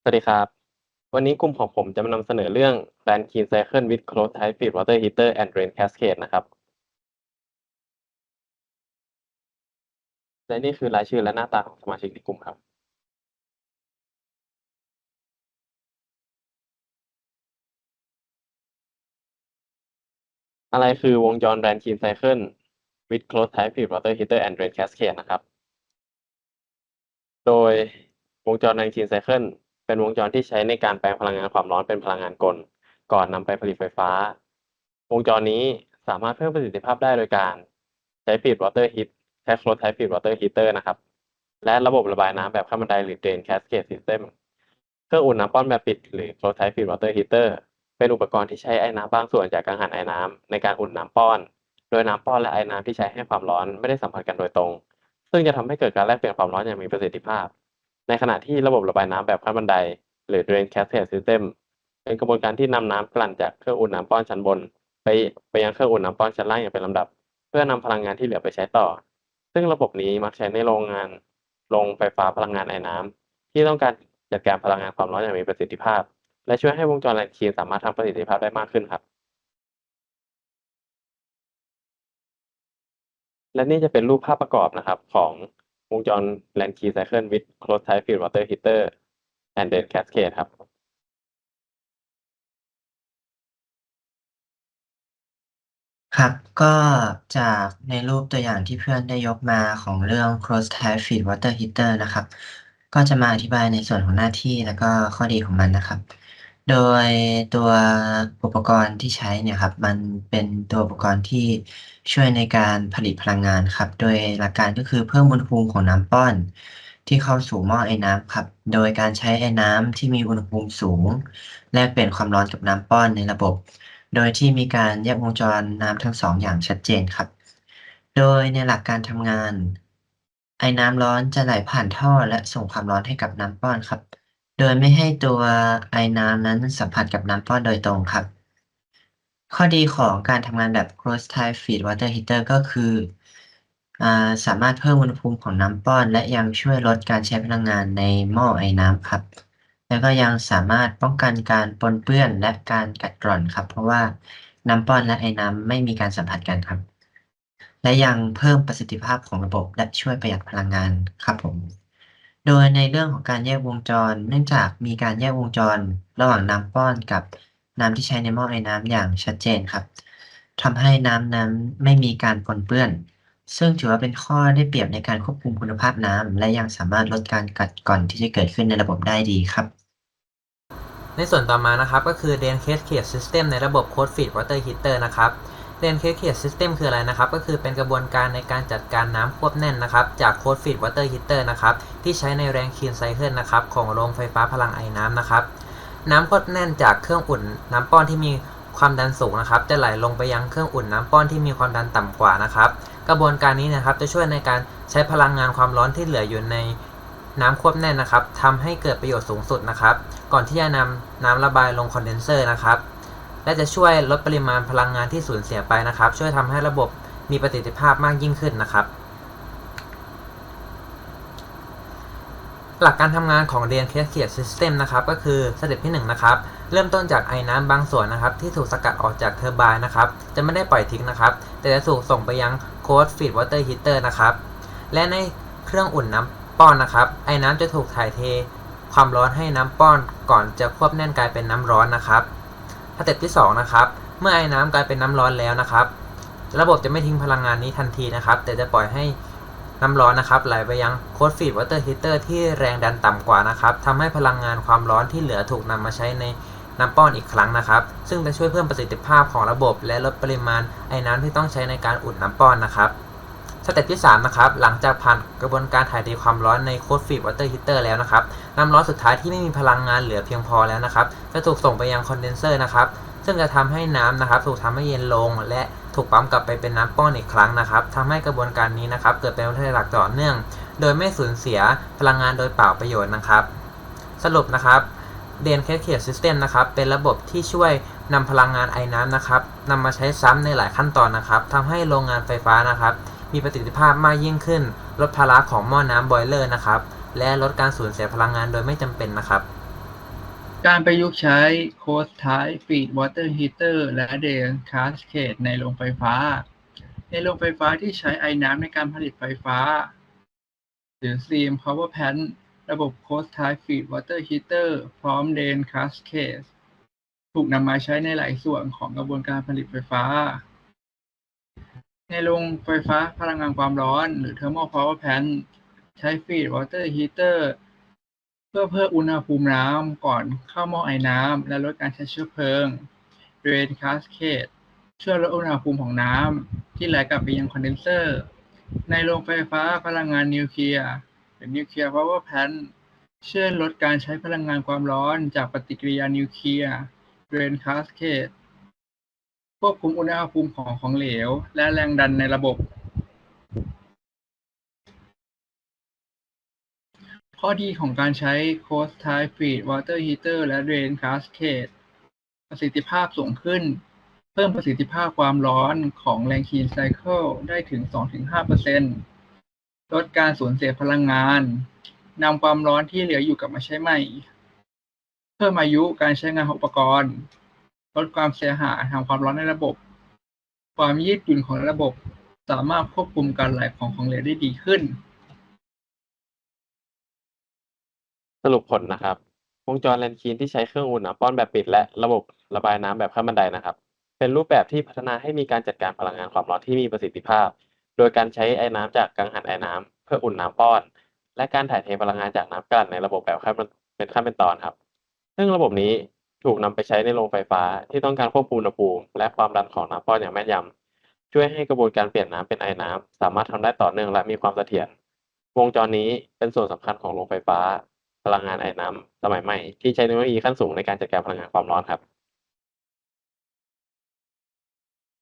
สวัสดีครับ วันนี้กลุ่มของผมจะมานำเสนอเรื่อง Brand Clean Cycle with Closed Type Feed Water Heater and Drain Cascade นะครับ และนี่คือรายชื่อและหน้าตาของสมาชิกในกลุ่มครับ อะไรคือวงจร Brand Clean Cycle with Closed Type Feed Water Heater and Drain Cascade นะครับ โดยวงจร Brand Clean Cycle เป็นวงจรที่ใช้ในการแปลงพลังงานความร้อนเป็นพลังงานกล ก่อนนำไปผลิตไฟฟ้า วงจรนี้สามารถเพิ่มประสิทธิภาพได้โดยการ ใช้ Feed Water Heat ใช้ Closed Type Feed Water Heater นะครับ และระบบระบายน้ำแบบขั้นบันไดหรือ Drain Cascade System เครื่องอุ่นน้ำป้อนแบบปิด หรือ Closed Type Feed Water Heater เป็นอุปกรณ์ที่ใช้ไอ้น้ำบางส่วนจากกังหันไอ้น้ำในการอุ่นน้ำป้อน โดยน้ำป้อนและไอ้น้ำที่ใช้ให้ความร้อนไม่ได้สัมผัสกันโดยตรง ซึ่งจะทำให้เกิดการแลกเปลี่ยนความร้อนอย่างมีประสิทธิภาพ ในขณะที่ระบบระบายน้ำแบบขั้นบันได หรือ Drain Cascade System เป็นกระบวนการที่นำน้ำกลั่นจากเครื่องอุ่นน้ำป้อนชั้นบน ไปไปยังเครื่องอุ่นน้ำป้อนชั้นล่างอย่างเป็นลำดับ เพื่อนำพลังงานที่เหลือไปใช้ต่อ ซึ่งระบบนี้มักใช้ในโรงงานโรงไฟฟ้าพลังงานไอ้น้ำที่ต้องการจัดการพลังงานความร้อนอย่างมีประสิทธิภาพ และช่วยให้วงจรแรงคีนสามารถทำประสิทธิภาพได้มากขึ้นครับ และนี่จะเป็นรูปภาพประกอบนะครับของ วงจร Land Key Cycle with Closed Type Feed Water Heater and Drain Cascade ครับครับก็จากในรูปตัวอย่างที่เพื่อนได้ยกมาของเรื่อง closed type feed water heater นะครับ ก็จะมาอธิบายในส่วนของหน้าที่แล้วก็ข้อดีของมันนะครับ โดยตัวอุปกรณ์ที่ใช้เนี่ยครับ มันเป็นตัวอุปกรณ์ที่ช่วยในการผลิตพลังงานครับ โดยหลักการก็คือเพิ่มอุณหภูมิของน้ำป้อน ที่เข้าสู่หม้อไอ้น้ำครับ โดยการใช้ไอ้น้ำที่มีอุณหภูมิสูง แลกเปลี่ยนความร้อนกับน้ำป้อนในระบบ โดยที่มีการแยกวงจรน้ำทั้งสองอย่างชัดเจนครับ โดยในหลักการทำงาน ไอ้น้ำร้อนจะไหลผ่านท่อและส่งความร้อนให้กับน้ำป้อนครับ โดยไม่ให้ตัวไอ้น้ำนั้นสัมผัสกับน้ำป้อนโดยตรงครับ ข้อดีของการทำงานแบบ close type feed water heater ก็คือสามารถเพิ่มอุณหภูมิของน้ำป้อน และยังช่วยลดการใช้พลังงานในหม้อไอ้น้ำครับ แล้วก็ยังสามารถป้องกันการปนเปื้อนและการกัดกร่อนครับ เพราะว่าน้ำป้อนและไอ้น้ำไม่มีการสัมผัสกันครับ และยังเพิ่มประสิทธิภาพของระบบและช่วยประหยัดพลังงานครับผม โดยในเรื่องของการแยกวงจร เนื่องจากมีการแยกวงจร ระหว่างน้ำป้อนกับน้ำที่ใช้ในหม้อไอ้น้ำอย่างชัดเจนครับทำให้น้ำนั้นไม่มีการปนเปื้อน ซึ่งถือว่าเป็นข้อได้เปรียบในการควบคุมคุณภาพน้ำและยังสามารถลดการกัดกร่อนที่จะเกิดขึ้นในระบบได้ดีครับ ในส่วนต่อมานะครับก็คือ Drain Cascade System ในระบบ Closed Feed Water Heater นะครับ Drain Cascade System คืออะไรนะครับ ก็คือเป็นกระบวนการในการจัดการน้ำควบแน่นนะครับ จาก Closed Feed Water Heater นะครับ ที่ใช้ในแรงคีนไซเคิลนะครับ ของโรงไฟฟ้าพลังไอน้ำนะครับ น้ำควบแน่นจากเครื่องอุ่น น้ำป้อนที่มีความดันสูงนะครับ จะไหลลงไปยังเครื่องอุ่นน้ำป้อนที่มีความดันต่ำกว่านะครับ กระบวนการนี้นะครับจะช่วยในการใช้พลังงานความร้อนที่เหลืออยู่ในน้ำควบแน่นนะครับทำให้เกิดประโยชน์สูงสุดนะครับ ก่อนที่จะนำน้ำระบายลงคอนเดนเซอร์นะครับ และจะช่วยลดปริมาณพลังงานที่สูญเสียไปนะครับ ช่วยทำให้ระบบมีประสิทธิภาพมากยิ่งขึ้นนะครับ หลักการทำงานของ Drain Cascade System นะครับก็คือสเต็ปที่ 1 นะครับ เริ่มต้นจากไอ้น้ำบางส่วนนะครับ ที่ถูกสกัดออกจากเทอร์ไบน์นะครับ จะไม่ได้ปล่อยทิ้งนะครับ แต่จะถูกส่งไปยัง Closed Feed Water Heater นะครับ และในเครื่องอุ่นน้ำป้อนนะครับ ไอ้น้ำจะถูกถ่ายเท ความร้อนให้น้ำป้อนก่อนจะควบแน่นกลายเป็นน้ำร้อนนะครับ สเต็ปที่2นะครับ เมื่อไอ้น้ำกลายเป็นน้ำร้อนแล้วนะครับ ระบบจะไม่ทิ้งพลังงานนี้ทันทีนะครับ แต่จะปล่อยให้น้ำร้อนนะครับไหลไปยังโคดฟีดวอเตอร์ฮีเตอร์ที่แรงดันต่ำกว่านะครับทำให้พลังงานความร้อนที่เหลือถูกนำมาใช้ในน้ำป้อนอีกครั้งนะครับ ซึ่งจะช่วยเพิ่มประสิทธิภาพของระบบ และลดปริมาณไอ้น้ำที่ต้องใช้ในการอุ่นน้ำป้อนนะครับ เต็ปที่3นะครับหลังจากผ่านกระบวนการถ่ายเทความร้อนในโคดฟีดวอเตอร์ฮีเตอร์แล้วนะครับน้ำร้อนสุดท้ายที่ไม่มีพลังงานเหลือเพียงพอแล้วนะครับจะถูกส่งไปยังคอนเดนเซอร์นะครับซึ่งจะทำให้น้ำนะครับถูกทำให้เย็นลง และถูกปั๊มกลับไปเป็นน้ำป้อนอีกครั้งนะครับทำให้กระบวนการนี้นะครับเกิดเป็นวัฏจักรต่อเนื่อง โดยไม่สูญเสียพลังงานโดยเปล่าประโยชน์นะครับ สรุปนะครับ d a n Cascade System นะครับเป็นระบบที่ช่วยนำพลังงานไอ้น้ำนะครับนำมาใช้ซ้ำในหลายขั้นตอนนะครับทำให้โรงงานไฟฟ้านะครับ มีประสิทธิภาพมากยิ่งขึ้น ลดภาระของหม้อน้ำบอยเลอร์นะครับ และลดการสูญเสียพลังงานโดยไม่จำเป็นนะครับ การประยุกต์ใช้ Closed Type Feed Water Heater และ Drain Cascade ในโรงไฟฟ้า ในโรงไฟฟ้าที่ใช้ไอ้น้ำในการผลิตไฟฟ้า หรือ Steam Power Plant ระบบ Closed Type Feed Water Heater พร้อม Drain Cascade ถูกนำมาใช้ในหลายส่วนของกระบวนการผลิตไฟฟ้า ในโรงไฟฟ้าพลังงานความร้อน หรือ Thermal Power Plant ใช้ Feed Water Heater เพื่อเพิ่มอุณหภูมิน้ำก่อนเข้าหม้อไอน้ำและลดการใช้เชื้อเพลิง Drain Cascade ช่วยลดอุณหภูมิของน้ำที่ไหลกลับไปยังคอนเดนเซอร์ ในโรงไฟฟ้าพลังงานนิวเคลียร์หรือ Nuclear Power Plant ช่วยลดการใช้พลังงานความร้อนจากปฏิกิริยานิวเคลียร์ Drain Cascade ควบคุมอุณหภูมิของของเหลว และแรงดันในระบบ ข้อดีของการใช้ Closed Type Feed Water Heater และ Drain Cascade ประสิทธิภาพสูงขึ้น เพิ่มประสิทธิภาพความร้อนของ Rankine Cycle ได้ถึง 2-5%ลดการสูญเสียพลังงานนำความร้อนที่เหลืออยู่กลับมาใช้ใหม่ เพิ่มอายุการใช้งานของอุปกรณ์ ลดความเสียหายทางความร้อนในระบบ ความยืดหยุ่นของระบบ สามารถควบคุมการไหลของของเหลวได้ดีขึ้น สรุปผลนะครับ วงจรแลนคีนที่ใช้เครื่องอุ่นน้ำป้อนแบบปิด และระบบระบายน้ำแบบขั้นบันไดนะครับ เป็นรูปแบบที่พัฒนาให้มีการจัดการพลังงานความร้อนที่มีประสิทธิภาพ โดยการใช้ไอ้น้ำจากกังหันไอ้น้ำเพื่ออุ่นน้ำป้อน และการถ่ายเทพลังงานจากน้ำกลั่นในระบบแบบขั้นเป็นขั้นเป็นตอนครับ ซึ่งระบบนี้ ถูกนำไปใช้ในโรงไฟฟ้าที่ต้องการควบคุมอุณหภูมิ และความดันของน้ำป้อนอย่างแม่นยำช่วยให้กระบวนการเปลี่ยนน้ำเป็นไอน้ำสามารถทำได้ต่อเนื่องและมีความเสถียรวงจรนี้เป็นส่วนสำคัญของโรงไฟฟ้า พลังงานไอน้ำสมัยใหม่ที่ใช้เทคโนโลยีขั้นสูงในการจัดการพลังงานความร้อนครับ